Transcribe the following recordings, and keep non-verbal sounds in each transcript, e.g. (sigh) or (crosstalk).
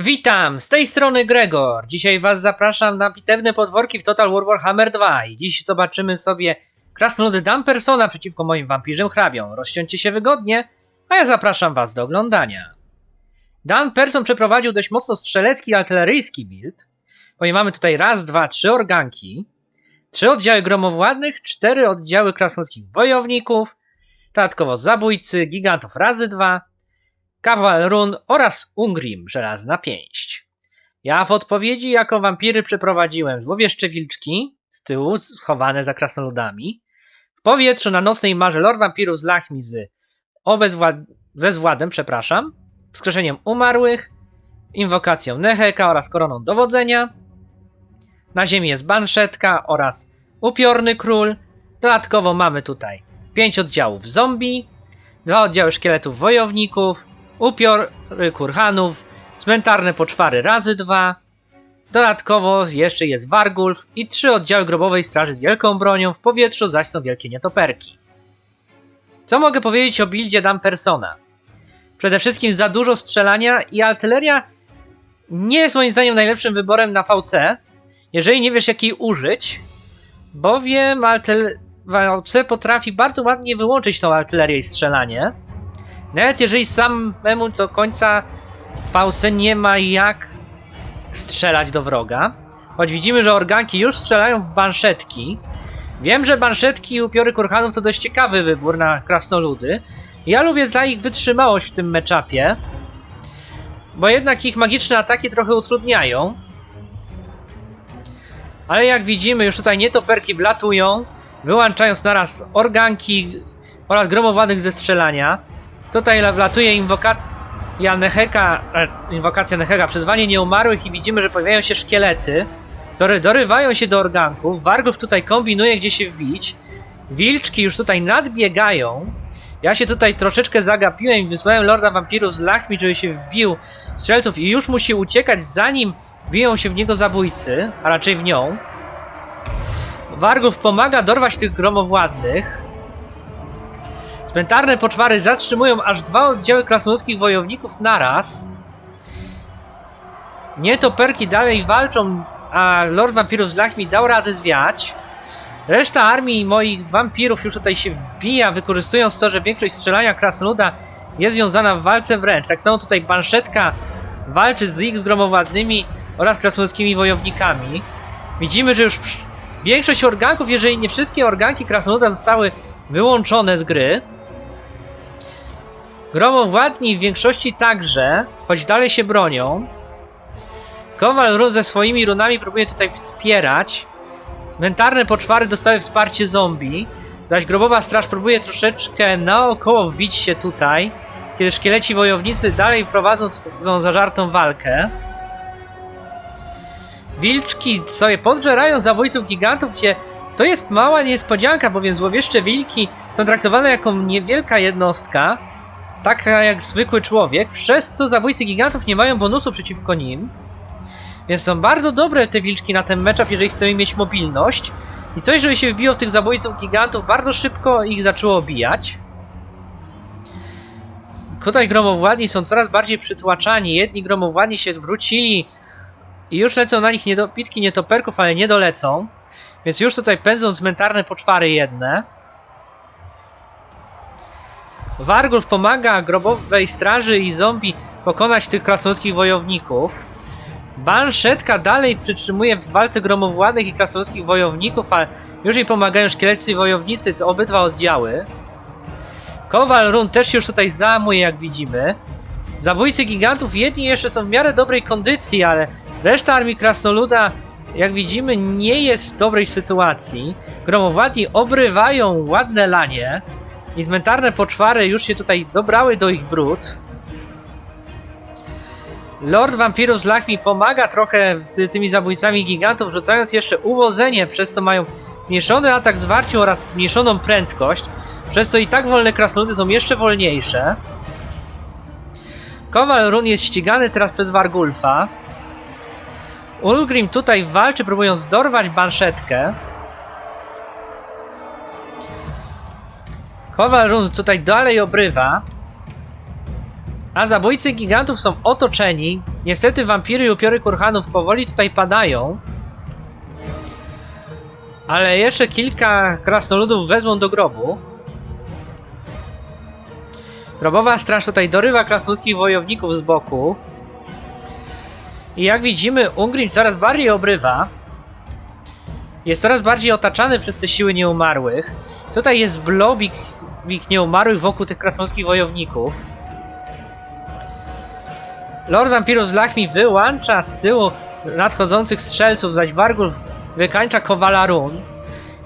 Witam, z tej strony Gregor. Dzisiaj Was zapraszam na bitewne podworki w Total War Warhammer 2 i dziś zobaczymy sobie krasnoludy Dampersona przeciwko moim wampirzym hrabiom. Rozsiądźcie się wygodnie, a ja zapraszam Was do oglądania. Dan Person przeprowadził dość mocno strzelecki i artyleryjski build, bo mamy tutaj raz, dwa, trzy organki, trzy oddziały gromowładnych, cztery oddziały krasnoludzkich wojowników, dodatkowo zabójcy, gigantów razy dwa, Kawal Run oraz Ungrim, żelazna pięść. Ja w odpowiedzi jako wampiry przeprowadziłem złowieszcze wilczki z tyłu, schowane za krasnoludami. W powietrzu na nocnej marze Lord Wampirów z Lachmi z obezwład- bezwładem, przepraszam, wskrzeszeniem umarłych, inwokacją Neheka oraz koroną dowodzenia. Na ziemi jest Banszetka oraz Upiorny Król. Dodatkowo mamy tutaj pięć oddziałów zombie, dwa oddziały szkieletów wojowników, upiory kurhanów, cmentarne poczwary razy dwa. Dodatkowo jeszcze jest Wargulf i trzy oddziały grobowej straży z wielką bronią, w powietrzu zaś są wielkie nietoperki. Co mogę powiedzieć o buildzie Dampersona? Przede wszystkim za dużo strzelania i artyleria nie jest moim zdaniem najlepszym wyborem na VC, jeżeli nie wiesz jakiej użyć, bowiem artyl- VC potrafi bardzo ładnie wyłączyć tą artylerię i strzelanie. Nawet jeżeli samemu do końca w pałce nie ma jak strzelać do wroga. Choć widzimy, że organki już strzelają w banszetki. Wiem, że banszetki i upiory kurhanów to dość ciekawy wybór na krasnoludy. Ja lubię dla ich wytrzymałość w tym meczapie. Bo jednak ich magiczne ataki trochę utrudniają. Ale jak widzimy, już tutaj nietoperki wlatują, wyłączając naraz organki oraz gromowanych ze strzelania. Tutaj wlatuje inwokacja Neheka, e, inwokacja Neheka, przyzwanie nieumarłych i widzimy, że pojawiają się szkielety, które dorywają się do organków. Wargów tutaj kombinuje, gdzie się wbić. Wilczki już tutaj nadbiegają. Ja się tutaj troszeczkę zagapiłem i wysłałem Lorda Wampirów z Lachmi, żeby się wbił strzelców i już musi uciekać, zanim biją się w niego zabójcy, a raczej w nią. Wargów pomaga dorwać tych gromowładnych. Cmentarne poczwary zatrzymują aż dwa oddziały krasnoludzkich wojowników naraz. Nietoperki dalej walczą, a Lord Wampirów z Lachmi dał radę zwiać. Reszta armii moich wampirów już tutaj się wbija, wykorzystując to, że większość strzelania krasnoluda jest związana w walce wręcz. Tak samo tutaj Banszetka walczy z ich zgromowładnymi oraz krasnoludzkimi wojownikami. Widzimy, że już większość organków, jeżeli nie wszystkie organki krasnoluda zostały wyłączone z gry. Gromowładni w większości także, choć dalej się bronią. Kowal ze swoimi runami próbuje tutaj wspierać. Cmentarne poczwary dostały wsparcie zombie, zaś grobowa straż próbuje troszeczkę naokoło wbić się tutaj, kiedy szkieleci wojownicy dalej prowadzą tą zażartą walkę. Wilczki sobie podżerają zabójców gigantów, gdzie to jest mała niespodzianka, bowiem złowieszcze wilki są traktowane jako niewielka jednostka, taka jak zwykły człowiek, przez co zabójcy gigantów nie mają bonusu przeciwko nim. Więc są bardzo dobre te wilczki na ten matchup, jeżeli chcemy mieć mobilność. I coś, żeby się wbiło w tych zabójców gigantów, bardzo szybko ich zaczęło obijać. Tutaj gromowładni są coraz bardziej przytłaczani. Jedni gromowładni się wrócili i już lecą na nich niedopitki nietoperków, ale nie dolecą. Więc już tutaj pędzą cmentarne poczwary jedne. Wargulf pomaga grobowej straży i zombie pokonać tych krasnoludzkich wojowników. Banszetka dalej przytrzymuje w walce gromowładnych i krasnoludzkich wojowników, ale już jej pomagają szkieleccy wojownicy, to obydwa oddziały. Kowal Run też już tutaj zamuje, jak widzimy. Zabójcy gigantów jedni jeszcze są w miarę dobrej kondycji, ale reszta armii krasnoluda, jak widzimy, nie jest w dobrej sytuacji. Gromowładni obrywają ładne lanie i cmentarne poczwary już się tutaj dobrały do ich brud. Lord Wampirów Lachmi pomaga trochę z tymi zabójcami gigantów, rzucając jeszcze uwodzenie, przez co mają zmniejszony atak zwarciu oraz zmniejszoną prędkość, przez co i tak wolne krasnoludy są jeszcze wolniejsze. Kowal Run jest ścigany teraz przez Wargulfa. Ulgrim tutaj walczy, próbując dorwać Banszetkę. Kowal tutaj dalej obrywa. A zabójcy gigantów są otoczeni. Niestety wampiry i upiory kurhanów powoli tutaj padają. Ale jeszcze kilka krasnoludów wezmą do grobu. Grobowa straż tutaj dorywa krasnoludzkich wojowników z boku. I jak widzimy, Ungrim coraz bardziej obrywa. Jest coraz bardziej otaczany przez te siły nieumarłych. Tutaj jest blobik nieumarłych wokół tych krasnoludzkich wojowników. Lord Vampirów z Lachmi wyłącza z tyłu nadchodzących strzelców, zaś Vargulf wykańcza Kowala Run.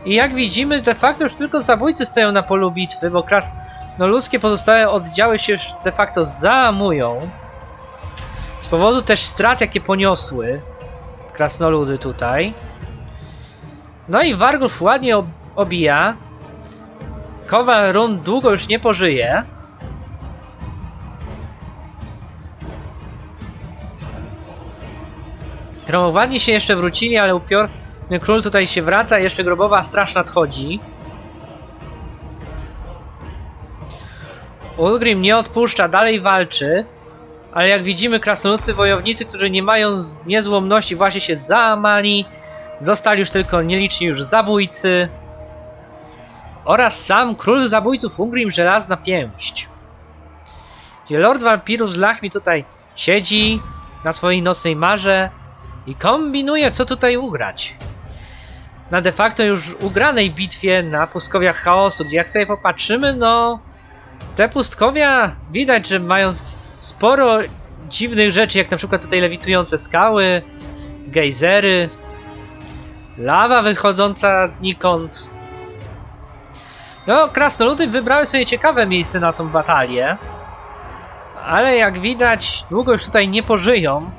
I jak widzimy, de facto już tylko zabójcy stoją na polu bitwy, bo kras no pozostałe oddziały się już de facto załamują. Z powodu też strat, jakie poniosły krasnoludy tutaj. No i Vargulf ładnie ob obija. Kowal Run długo już nie pożyje. Gromowadni się jeszcze wrócili, ale upiorny król tutaj się wraca, jeszcze grobowa straż nadchodzi. Ulgrim nie odpuszcza, dalej walczy, ale jak widzimy krasnoludcy wojownicy, którzy nie mają niezłomności właśnie się załamali, zostali już tylko nieliczni już zabójcy oraz sam król zabójców Ungrim Żelazna Pięść. Gdzie Lord Wampirów z Lachmi tutaj siedzi na swojej nocnej marze i kombinuje co tutaj ugrać. Na de facto już ugranej bitwie na pustkowiach chaosu, gdzie jak sobie popatrzymy, no te pustkowia widać, że mają sporo dziwnych rzeczy, jak na przykład tutaj lewitujące skały, gejzery, lawa wychodząca znikąd. No, krasnoludy wybrały sobie ciekawe miejsce na tą batalię, ale jak widać, długo już tutaj nie pożyją.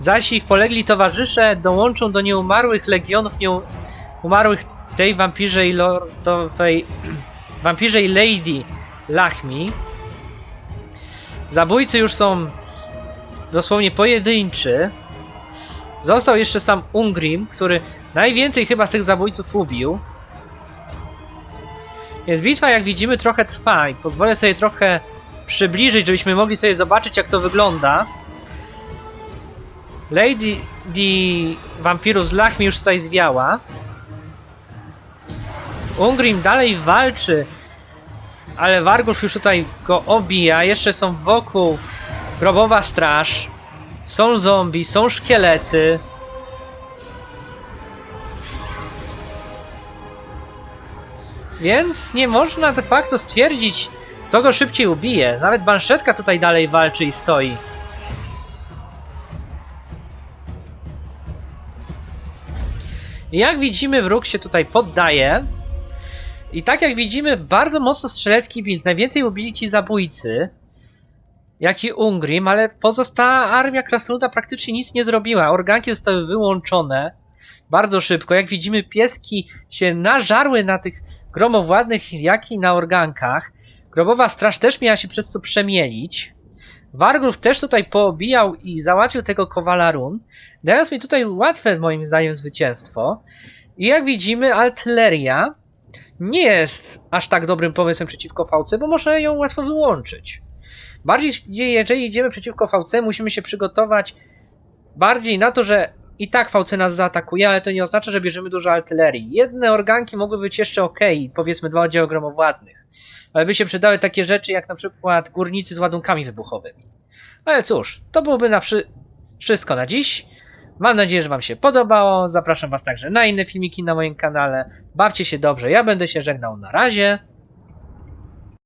Zaś ich polegli towarzysze dołączą do nieumarłych legionów nieumarłych tej wampirzej lordowej, (clears throat) wampirzej Lady Lachmi. Zabójcy już są dosłownie pojedynczy. Został jeszcze sam Ungrim, który najwięcej chyba z tych zabójców ubił. Więc bitwa, jak widzimy, trochę trwa i pozwolę sobie trochę przybliżyć, żebyśmy mogli sobie zobaczyć, jak to wygląda. Lady di wampirów z Lachmi już tutaj zwiała. Ungrim dalej walczy, ale Wargulf już tutaj go obija. Jeszcze są wokół grobowa straż. Są zombie, są szkielety. Więc nie można de facto stwierdzić, co go szybciej ubije. Nawet Banszetka tutaj dalej walczy i stoi. Jak widzimy, wróg się tutaj poddaje. I tak jak widzimy, bardzo mocno strzelecki build. Najwięcej ubili ci zabójcy, jak i Ungrim, ale pozostała armia Krasnoluda praktycznie nic nie zrobiła. Organki zostały wyłączone bardzo szybko. Jak widzimy, pieski się nażarły na tych gromowładnych, jak i na organkach. Grobowa straż też miała się przez co przemielić. Wargulf też tutaj poobijał i załatwił tego Kowala Run, dając mi tutaj łatwe moim zdaniem zwycięstwo. I jak widzimy, artyleria nie jest aż tak dobrym pomysłem przeciwko VC, bo może ją łatwo wyłączyć. Bardziej, jeżeli idziemy przeciwko VC, musimy się przygotować bardziej na to, że i tak VC nas zaatakuje, ale to nie oznacza, że bierzemy dużo artylerii. Jedne organki mogły być jeszcze ok, powiedzmy dwa oddziały gromowładnych, ale by się przydały takie rzeczy jak na przykład górnicy z ładunkami wybuchowymi. Ale cóż, to byłoby na wszy- wszystko na dziś. Mam nadzieję, że Wam się podobało. Zapraszam Was także na inne filmiki na moim kanale. Bawcie się dobrze, ja będę się żegnał. Na razie.